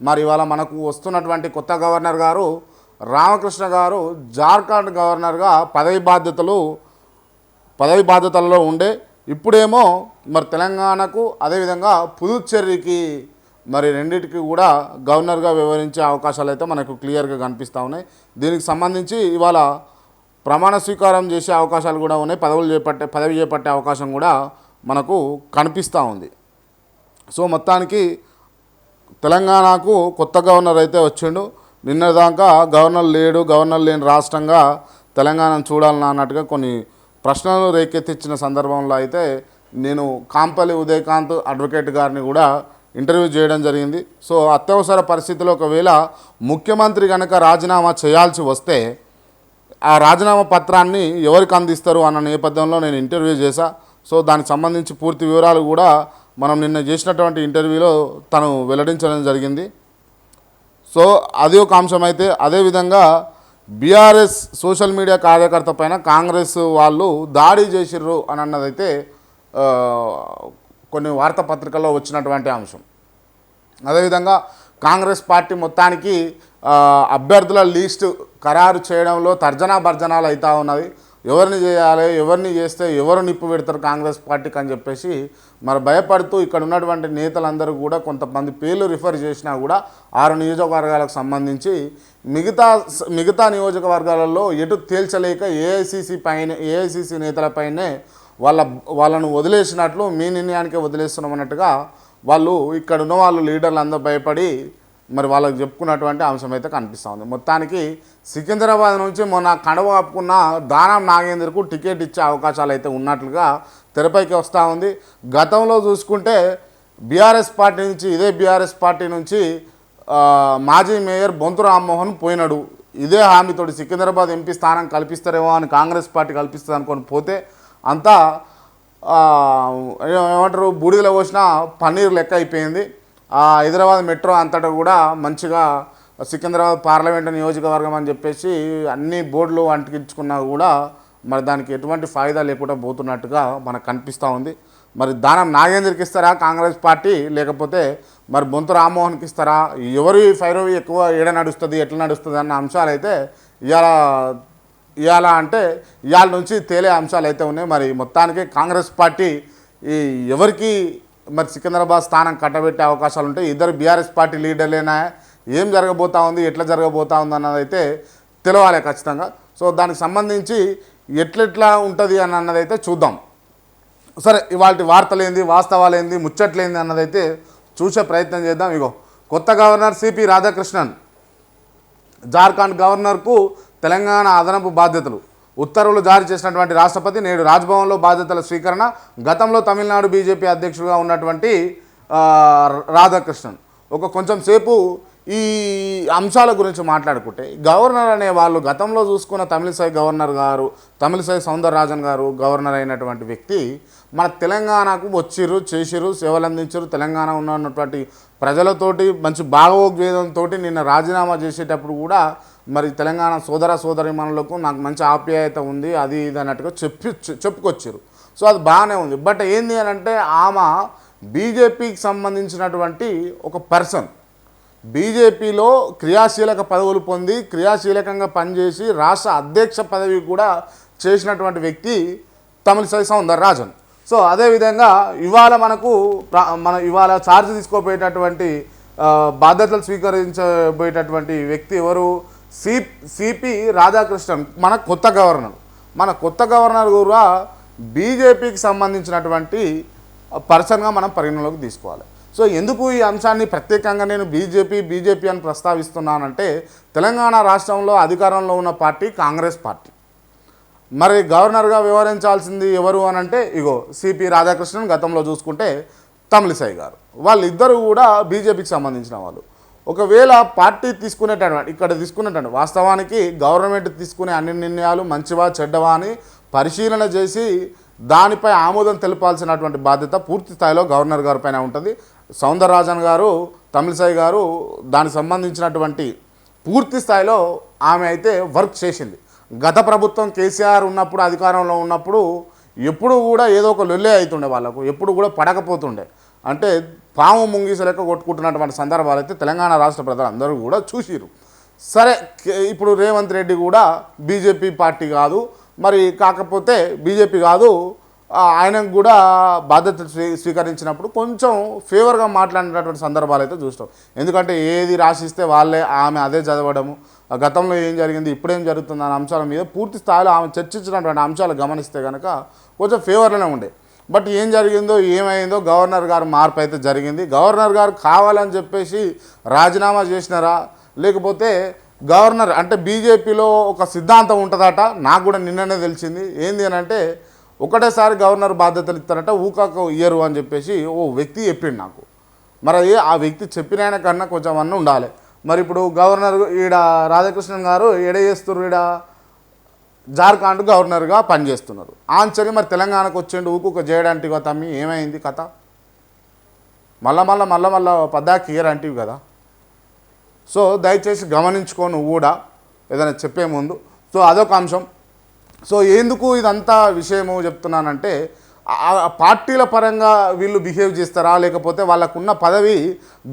మరి ఇవాళ మనకు వస్తున్నటువంటి కొత్త గవర్నర్ గారు రామకృష్ణ గారు జార్ఖండ్ గవర్నర్గా పదవి బాధ్యతలు పదవి బాధ్యతల్లో ఉండే ఇప్పుడేమో మరి తెలంగాణకు అదేవిధంగా పుదుచ్చేరికి మరి రెండింటికి కూడా గవర్నర్గా వివరించే అవకాశాలు అయితే మనకు క్లియర్గా కనిపిస్తూ ఉన్నాయి. దీనికి సంబంధించి ఇవాళ ప్రమాణ స్వీకారం చేసే అవకాశాలు కూడా ఉన్నాయి. పదవులు చేపట్టే పదవి చేపట్టే అవకాశం కూడా మనకు కనిపిస్తూ ఉంది. సో మొత్తానికి తెలంగాణకు కొత్త గవర్నర్ అయితే వచ్చిండు. నిన్నదాకా గవర్నర్ లేడు గవర్నర్ లేని రాష్ట్రంగా తెలంగాణను చూడాలని అన్నట్టుగా కొన్ని ప్రశ్నలు రేకెత్తించిన సందర్భంలో అయితే నేను కాంపల్లి ఉదయకాంత్ అడ్వకేట్ గారిని కూడా ఇంటర్వ్యూ చేయడం జరిగింది. సో అత్యవసర పరిస్థితిలో ఒకవేళ ముఖ్యమంత్రి కనుక రాజీనామా చేయాల్సి వస్తే ఆ రాజీనామా పత్రాన్ని ఎవరికి అందిస్తారు అన్న నేపథ్యంలో నేను ఇంటర్వ్యూ చేశా. సో దానికి సంబంధించి పూర్తి వివరాలు కూడా మనం నిన్న చేసినటువంటి ఇంటర్వ్యూలో తను వెల్లడించడం జరిగింది. సో అది ఒక అంశం అయితే అదేవిధంగా బీఆర్ఎస్ సోషల్ మీడియా కార్యకర్త పైన కాంగ్రెస్ వాళ్ళు దాడి చేసిర్రు అని అన్నదైతే కొన్ని వార్తాపత్రికల్లో వచ్చినటువంటి అంశం. అదేవిధంగా కాంగ్రెస్ పార్టీ మొత్తానికి అభ్యర్థుల లీస్టు ఖరారు చేయడంలో తర్జనా భర్జనాలు అవుతూ ఉన్నది. ఎవరిని చేయాలి ఎవరిని చేస్తే ఎవరు నిప్పు పెడతారు కాంగ్రెస్ పార్టీకి అని చెప్పేసి మరి భయపడుతూ ఇక్కడ ఉన్నటువంటి నేతలందరూ కూడా కొంతమంది పేర్లు రిఫర్ చేసినా కూడా ఆరు నియోజకవర్గాలకు సంబంధించి మిగతా మిగతా నియోజకవర్గాలలో ఎటు తేల్చలేక ఏఐసిసి పైన ఏఐసిసి నేతలపైనే వాళ్ళ వాళ్ళను వదిలేసినట్లు మీ నిర్ణయానికే వదిలేస్తున్నాం అన్నట్టుగా వాళ్ళు ఇక్కడ ఉన్న వాళ్ళు లీడర్లు అందరూ భయపడి మరి వాళ్ళకి చెప్పుకున్నటువంటి అంశం అయితే కనిపిస్తూ ఉంది. మొత్తానికి సికింద్రాబాద్ నుంచి మొన్న కడవ కప్పుకున్న దానం నాగేందర్కు టికెట్ ఇచ్చే అవకాశాలు అయితే ఉన్నట్లుగా తెరపైకి వస్తూ ఉంది. గతంలో చూసుకుంటే బీఆర్ఎస్ పార్టీ నుంచి ఇదే బీఆర్ఎస్ పార్టీ నుంచి మాజీ మేయర్ బొంతు రామ్మోహన్ పోయినాడు. ఇదే హామీతోటి సికింద్రాబాద్ ఎంపీ స్థానం కల్పిస్తారేమో అని కాంగ్రెస్ పార్టీ కల్పిస్తుంది అనుకొని పోతే అంతా ఏమంటారు బూడిదలో పోసిన పన్నీర్ లెక్క అయిపోయింది. హైదరాబాద్ మెట్రో అంతటా కూడా మంచిగా సికింద్రాబాద్ పార్లమెంట్ నియోజకవర్గం అని చెప్పేసి అన్ని బోర్డులు అంటించుకున్నా కూడా మరి దానికి ఎటువంటి ఫాయిదా లేకుండా పోతున్నట్టుగా మనకు కనిపిస్తూ ఉంది. మరి దానం నాగేంద్రకి ఇస్తారా కాంగ్రెస్ పార్టీ? లేకపోతే మరి బొంతు రామ్మోహన్కి ఇస్తారా? ఎవరి ఫైరవి ఎక్కువ ఏడ నడుస్తుంది ఎట్లా నడుస్తుంది అన్న అంశాలు అయితే ఇవాళ ఇవాళ అంటే ఇవాళ నుంచి తేలే అంశాలు అయితే ఉన్నాయి. మరి మొత్తానికి కాంగ్రెస్ పార్టీ ఈ ఎవరికి మరి సికింద్రాబాద్ స్థానం కట్టబెట్టే అవకాశాలు ఉంటాయి ఇద్దరు బీఆర్ఎస్ పార్టీ లీడర్లేనా? ఏం జరగబోతా ఉంది? ఎట్లా జరగబోతా ఉంది అన్నది అయితే తెలవాలి ఖచ్చితంగా. సో దానికి సంబంధించి ఎట్లెట్లా ఉంటుంది అని అన్నదైతే చూద్దాం. సరే ఇవాళ వార్తలేంది వాస్తవాలేంది ముచ్చట్లేంది అన్నదైతే చూసే ప్రయత్నం చేద్దాం. ఇగో కొత్త గవర్నర్ సిపి రాధాకృష్ణన్ జార్ఖండ్ గవర్నర్కు తెలంగాణ అదనపు బాధ్యతలు. ఉత్తర్వులు జారీ చేసినటువంటి రాష్ట్రపతి నేడు రాజ్భవన్లో బాధ్యతల స్వీకరణ గతంలో తమిళనాడు బీజేపీ అధ్యక్షుడిగా ఉన్నటువంటి రాధాకృష్ణన్. ఒక కొంచెం సేపు ఈ అంశాల గురించి మాట్లాడుకుంటే గవర్నర్ అనే వాళ్ళు గతంలో చూసుకున్న తమిళసై గవర్నర్ గారు తమిళసై సౌందరరాజన్ గారు గవర్నర్ అయినటువంటి వ్యక్తి మన తెలంగాణకు వచ్చిర్రు చేసిర్రు సేవలు అందించారు తెలంగాణ ఉన్నటువంటి ప్రజలతోటి మంచి భావోద్వేదంతో నిన్న రాజీనామా చేసేటప్పుడు కూడా మరి తెలంగాణ సోదర సోదరిమణులకు నాకు మంచి ఆప్యాయత ఉంది అది ఇది అన్నట్టుగా చెప్పి చెప్పుకొచ్చారు సో అది బాగానే ఉంది. బట్ ఏంది అని అంటే ఆమె బీజేపీకి సంబంధించినటువంటి ఒక పర్సన్ బీజేపీలో క్రియాశీలక పదవులు పొంది క్రియాశీలకంగా పనిచేసి రాష్ట్ర అధ్యక్ష పదవి కూడా చేసినటువంటి వ్యక్తి తమిళసై సౌందరరాజన్ సో అదేవిధంగా ఇవాళ మనకు మన ఇవాళ ఛార్జ్ తీసుకోబోయేటటువంటి బాధ్యతలు స్వీకరించబోయేటటువంటి వ్యక్తి ఎవరు? సి సిపి రాధాకృష్ణన్ మన కొత్త గవర్నర్. మన కొత్త గవర్నర్ కూడా బీజేపీకి సంబంధించినటువంటి పర్సన్గా మనం పరిగణలోకి తీసుకోవాలి. సో ఎందుకు ఈ అంశాన్ని ప్రత్యేకంగా నేను బీజేపీ బీజేపీ అని ప్రస్తావిస్తున్నానంటే తెలంగాణ రాష్ట్రంలో అధికారంలో ఉన్న పార్టీ కాంగ్రెస్ పార్టీ. మరి గవర్నర్గా వ్యవహరించాల్సింది ఎవరు అని అంటే ఇగో సిపి రాధాకృష్ణన్ గతంలో చూసుకుంటే తమిళిసాయి గారు. వాళ్ళిద్దరూ కూడా బీజేపీకి సంబంధించిన వాళ్ళు. ఒకవేళ పార్టీ తీసుకునేటటువంటి ఇక్కడ తీసుకునేటండి వాస్తవానికి గవర్నమెంట్ తీసుకునే అన్ని నిర్ణయాలు మంచివా చెడ్డవా అని పరిశీలన చేసి దానిపై ఆమోదం తెలపాల్సినటువంటి బాధ్యత పూర్తి స్థాయిలో గవర్నర్ గారి పైన ఉంటుంది. సౌందరరాజన్ గారు తమిళసాయి గారు దానికి సంబంధించినటువంటి పూర్తి స్థాయిలో ఆమె అయితే వర్క్ చేసింది. గత ప్రభుత్వం కేసీఆర్ ఉన్నప్పుడు అధికారంలో ఉన్నప్పుడు ఎప్పుడు కూడా ఏదో ఒక లొల్లే అవుతుండే వాళ్ళకు ఎప్పుడు కూడా పడకపోతుండే. అంటే పాము ముంగిస లెక్క కొట్టుకుంటున్నటువంటి సందర్భాలు అయితే తెలంగాణ రాష్ట్ర ప్రజలు అందరూ కూడా చూసిరు సరే ఇప్పుడు రేవంత్ రెడ్డి కూడా బీజేపీ పార్టీ కాదు మరి కాకపోతే బీజేపీ కాదు ఆయనకు కూడా బాధ్యత స్వీ స్వీకరించినప్పుడు కొంచెం ఫేవర్గా మాట్లాడినటువంటి సందర్భాలు అయితే చూస్తాం. ఎందుకంటే ఏది రాసిస్తే వాళ్ళే ఆమె అదే చదవడము. ఆ గతంలో ఏం జరిగింది ఇప్పుడేం జరుగుతుంది అనే అంశాల మీద పూర్తి స్థాయిలో ఆమె చర్చించినటువంటి అంశాలు గమనిస్తే కనుక కొంచెం ఫేవర్లోనే ఉండే. బట్ ఏం జరిగిందో ఏమైందో గవర్నర్ గారు మార్పు అయితే జరిగింది. గవర్నర్ గారు కావాలని చెప్పేసి రాజీనామా చేసినారా లేకపోతే గవర్నర్ అంటే బీజేపీలో ఒక సిద్ధాంతం ఉంటుందట. నాకు కూడా నిన్ననే తెలిసింది. ఏంది అని అంటే ఒకటేసారి గవర్నర్ బాధ్యతలు ఇస్తారట ఊకాకు ఇయ్యరు అని చెప్పేసి ఓ వ్యక్తి చెప్పిండు నాకు. మరి ఆ వ్యక్తి చెప్పిన కన్నా కొంచెం అన్న ఉండాలి. మరి ఇప్పుడు గవర్నర్ ఈడ రాధాకృష్ణన్ గారు ఎడ చేస్తున్నారు ఈడ? జార్ఖండ్ గవర్నర్గా పనిచేస్తున్నారు. ఆంచని మరి తెలంగాణకు వచ్చిండు ఊకుక చేయడానికి తమ్మి? ఏమైంది కథ? మళ్ళా మళ్ళా మళ్ళా మళ్ళా పద్దాకి ఇయర్ అంటివి కదా. సో దయచేసి గమనించుకో నువ్వు కూడా ఏదైనా చెప్పే ముందు. సో అదొక అంశం. సో ఎందుకు ఇదంతా విషయము చెప్తున్నానంటే పార్టీల పరంగా వీళ్ళు బిహేవ్ చేస్తారా లేకపోతే వాళ్ళకున్న పదవి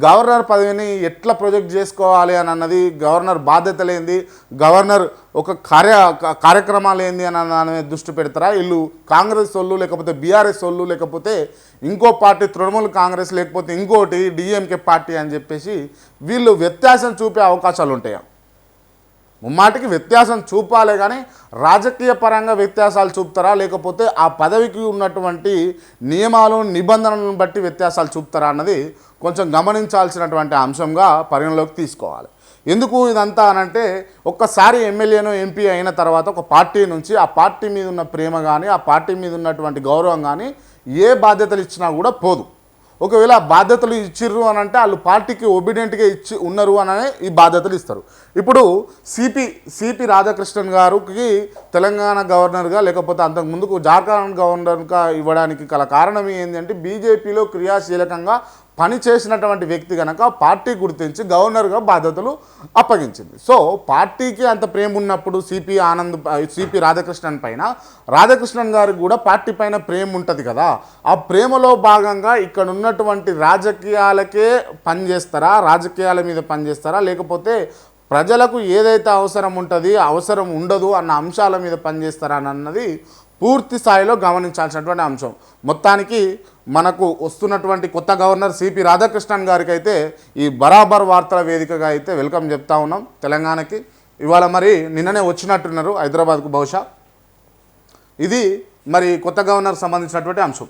గవర్నర్ పదవిని ఎట్లా ప్రొజెక్ట్ చేసుకోవాలి అని అన్నది గవర్నర్ బాధ్యత లేనిది గవర్నర్ ఒక కార్య కార్యక్రమాలు ఏంది అని అన్న దృష్టి పెడతారా? వీళ్ళు కాంగ్రెస్ వాళ్ళు లేకపోతే బీఆర్ఎస్ వాళ్ళు లేకపోతే ఇంకో పార్టీ తృణమూల్ కాంగ్రెస్ లేకపోతే ఇంకోటి డిఎంకే పార్టీ అని చెప్పేసి వీళ్ళు వ్యత్యాసం చూపే అవకాశాలు ఉంటాయా? ముమ్మాటికి వ్యత్యాసం చూపాలే కానీ రాజకీయ పరంగా వ్యత్యాసాలు చూపుతారా? లేకపోతే ఆ పదవికి ఉన్నటువంటి నియమాలు నిబంధనలను బట్టి వ్యత్యాసాలు చూపుతారా అన్నది కొంచెం గమనించాల్సినటువంటి అంశంగా పరిగణలోకి తీసుకోవాలి. ఎందుకు ఇదంతా అనంటే ఒక్కసారి ఎమ్మెల్యేను ఎంపీ అయిన తర్వాత ఒక పార్టీ నుంచి ఆ పార్టీ మీద ఉన్న ప్రేమ కానీ ఆ పార్టీ మీద ఉన్నటువంటి గౌరవం కానీ ఏ బాధ్యతలు ఇచ్చినా కూడా పోదు. ఒకవేళ ఆ బాధ్యతలు ఇచ్చిర్రు అని అంటే వాళ్ళు పార్టీకి ఒబిడెంట్గా ఇచ్చి ఉన్నారు అని ఈ బాధ్యతలు ఇస్తారు. ఇప్పుడు సిపి సిపి రాధాకృష్ణన్ గారికి తెలంగాణ గవర్నర్గా లేకపోతే అంతకు ముందుకు జార్ఖండ్ గవర్నర్గా ఇవ్వడానికి గల కారణం ఏంటంటే బీజేపీలో క్రియాశీలకంగా పని చేసినటువంటి వ్యక్తి కనుక పార్టీ గుర్తించి గవర్నర్గా బాధ్యతలు అప్పగించింది. సో పార్టీకి అంత ప్రేమ ఉన్నప్పుడు సిపి ఆనంద్ సిపి రాధాకృష్ణన్ పైన రాధాకృష్ణన్ గారికి కూడా పార్టీ పైన ప్రేమ ఉంటుంది కదా. ఆ ప్రేమలో భాగంగా ఇక్కడ ఉన్నటువంటి రాజకీయాలకే పనిచేస్తారా రాజకీయాల మీద పనిచేస్తారా లేకపోతే ప్రజలకు ఏదైతే అవసరం ఉంటుంది అవసరం ఉండదు అన్న అంశాల మీద పనిచేస్తారా అన్నది పూర్తి స్థాయిలో గమనించాల్సినటువంటి అంశం. మొత్తానికి మనకు వస్తున్నటువంటి కొత్త గవర్నర్ సిపి రాధాకృష్ణన్ గారికి అయితే ఈ బరాబర్ వార్తల వేదికగా అయితే వెల్కమ్ చెప్తా ఉన్నాం తెలంగాణకి. ఇవాళ మరి నిన్ననే వచ్చినట్టున్నారు హైదరాబాద్కు బహుశా. ఇది మరి కొత్త గవర్నర్ సంబంధించినటువంటి అంశం.